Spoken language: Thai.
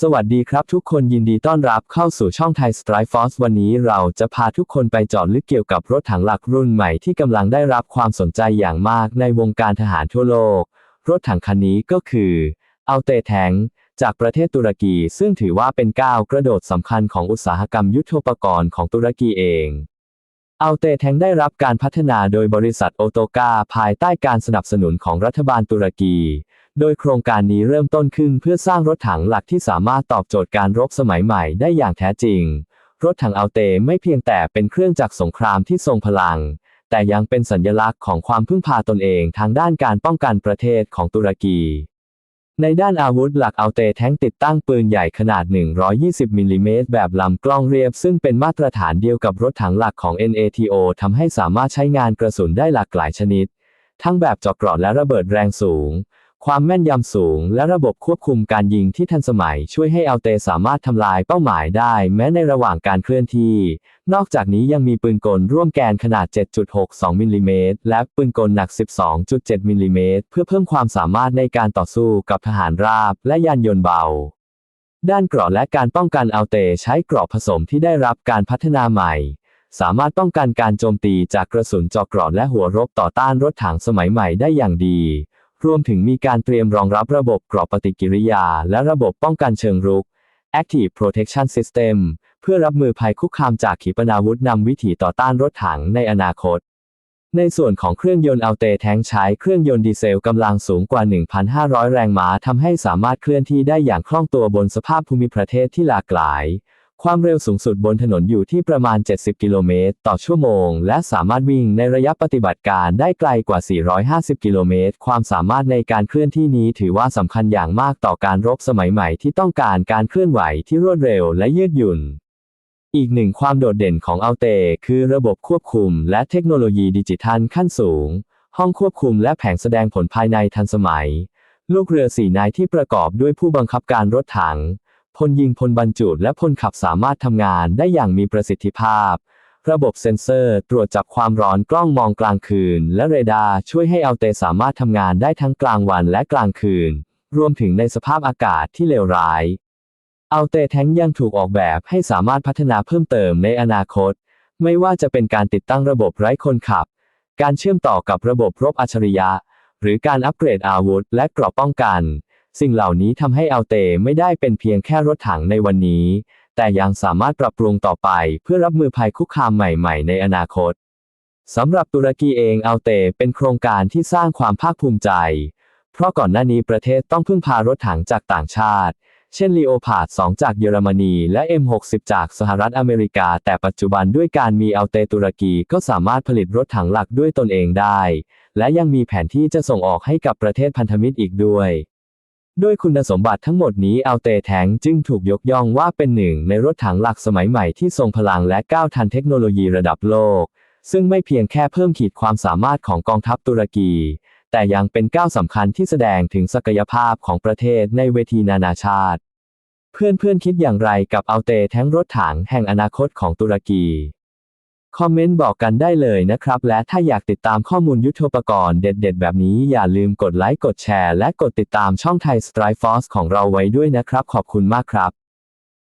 สวัสดีครับทุกคนยินดีต้อนรับเข้าสู่ช่องไทย Strike Force วันนี้เราจะพาทุกคนไปเจาะลึกเกี่ยวกับรถถังหลักรุ่นใหม่ที่กำลังได้รับความสนใจอย่างมากในวงการทหารทั่วโลก รถถังคันนี้ก็คืออัลเตแทงจากประเทศตุรกี ซึ่งถือว่าเป็นก้าวกระโดดสำคัญของอุตสาหกรรมยุทโธปกรณ์ของตุรกีเองอัลเตแทงได้รับการพัฒนาโดยบริษัทโอโตกาภายใต้การสนับสนุนของรัฐบาลตุรกี โดยโครงการนี้เริ่มต้นขึ้นเพื่อสร้างรถถังหลักที่สามารถตอบโจทย์การรบสมัยใหม่ได้อย่างแท้จริง รถถังอัลเตไม่เพียงแต่เป็นเครื่องจักรสงครามที่ทรงพลัง แต่ยังเป็นสัญลักษณ์ของความพึ่งพาตนเองทางด้านการป้องกันประเทศของตุรกี ในด้านอาวุธหลักอัลเตแท้งติดตั้งปืนใหญ่ขนาด 120มิลลิเมตรแบบลำกล้องเรียบ ซึ่งเป็นมาตรฐานเดียวกับรถถังหลักของ NATO ทำให้สามารถใช้งานกระสุนได้หลากหลายชนิด ทั้งแบบเจาะเกราะและระเบิดแรงสูง ความแม่นยำสูง และระบบควบคุมการยิงที่ทันสมัยช่วยให้อัลเตสามารถทำลายเป้าหมายได้แม้ในระหว่างการเคลื่อนที่ นอกจากนี้ยังมีปืนกลร่วมแกนขนาด 7.62 มิลลิเมตรและปืนกลหนัก 12.7 มิลลิเมตรเพื่อเพิ่มความสามารถในการต่อสู้กับทหารราบและยานยนต์เบา ด้านเกราะและการป้องกันอัลเตใช้เกราะผสมที่ได้รับการพัฒนาใหม่สามารถป้องกันการโจมตีจากกระสุนเจาะเกราะและหัวรบต่อต้านรถถังสมัยใหม่ได้อย่างดี รวมถึงมีการเตรียมรองรับระบบเกราะปฏิกิริยา และระบบป้องกันเชิงรุก Active Protection System เพื่อรับมือภัยคุกคามจากขีปนาวุธนำวิถีต่อต้านรถถังในอนาคต ในส่วนของเครื่องยนต์เอัลเตแทงใช้เครื่องยนต์ดีเซลกำลังสูงกว่า 1,500 แรงม้าทำให้สามารถเคลื่อนที่ได้อย่างคล่องตัวบนสภาพภูมิประเทศที่หลากหลาย ความเร็วสูงสุดบนถนนอยู่ที่ประมาณ 70 กิโลเมตร ต่อชั่วโมง และสามารถวิ่งในระยะปฏิบัติการได้ไกลกว่า 450 กิโลเมตร ความสามารถในการเคลื่อนที่นี้ถือว่าสำคัญอย่างมากต่อการรบสมัยใหม่ที่ต้องการการเคลื่อนไหวที่รวดเร็วและยืดหยุ่น อีกหนึ่งความโดดเด่นของอัลเตคือระบบควบคุม และเทคโนโลยีดิจิทัลขั้นสูง ห้องควบคุมและแผงแสดงผลภายในทันสมัย ลูกเรือสี่นายที่ประกอบด้วยผู้บังคับการรถถัง พลยิงพลบรรจุและพลขับสามารถทำงานได้อย่างมีประสิทธิภาพ ระบบเซ็นเซอร์ตรวจจับความร้อนกล้องมองกลางคืน และเรดาร์ช่วยให้อัลเตสามารถทำงานได้ทั้งกลางวันและกลางคืน รวมถึงในสภาพอากาศที่เลวร้ายอัลเตแท้งยังถูกออกแบบให้สามารถพัฒนาเพิ่มเติมในอนาคต ไม่ว่าจะเป็นการติดตั้งระบบไร้คนขับ การเชื่อมต่อกับระบบรบอัจฉริยะ หรือการอัปเกรดอาวุธ และเกราะป้องกัน สิ่งเหล่านี้ทำให้อัลเตไม่ได้เป็นเพียงแค่รถถังในวันนี้ แต่ยังสามารถปรับปรุงต่อไปเพื่อรับมือภัยคุกคามใหม่ๆ ในอนาคตสำหรับตุรกีเองอัลเตเป็นโครงการที่สร้างความภาคภูมิใจ เพราะก่อนหน้านี้ประเทศต้องพึ่งพารถถังจากต่างชาติ เช่นลีโอพาด2จากเยอรมนีและ M60 จากสหรัฐอเมริกา แต่ปัจจุบันด้วยการมีอัลเตตุรกีก็สามารถผลิตรถถังหลักด้วยตนเองได้ และยังมีแผนที่จะส่งออกให้กับประเทศพันธมิตรอีกด้วย ด้วยคุณสมบัติทั้งหมดนี้เอัลเตแทงจึงถูกยกย่องว่าเป็นหนึ่งในรถถังหลักสมัยใหม่ที่ทรงพลังและก้าวทันเทคโนโลยีระดับโลก ซึ่งไม่เพียงแค่เพิ่มขีดความสามารถของกองทัพตุรกี แต่ยังเป็นก้าวสำคัญที่แสดงถึงศักยภาพของประเทศในเวทีนานาชาติ เพื่อนเพื่อนๆคิดอย่างไรกับเอัลเตแทงรถถังแห่งอนาคตของตุรกี คอมเมนต์บอกกันได้เลยนะครับ และถ้าอยากติดตามข้อมูลยุทโธปกรณ์เด็ดๆ แบบนี้อย่าลืมกดไลค์กดแชร์ และกดติดตามช่องไทยสไตรฟอสของเราไว้ด้วยนะครับ ขอบคุณมากครับ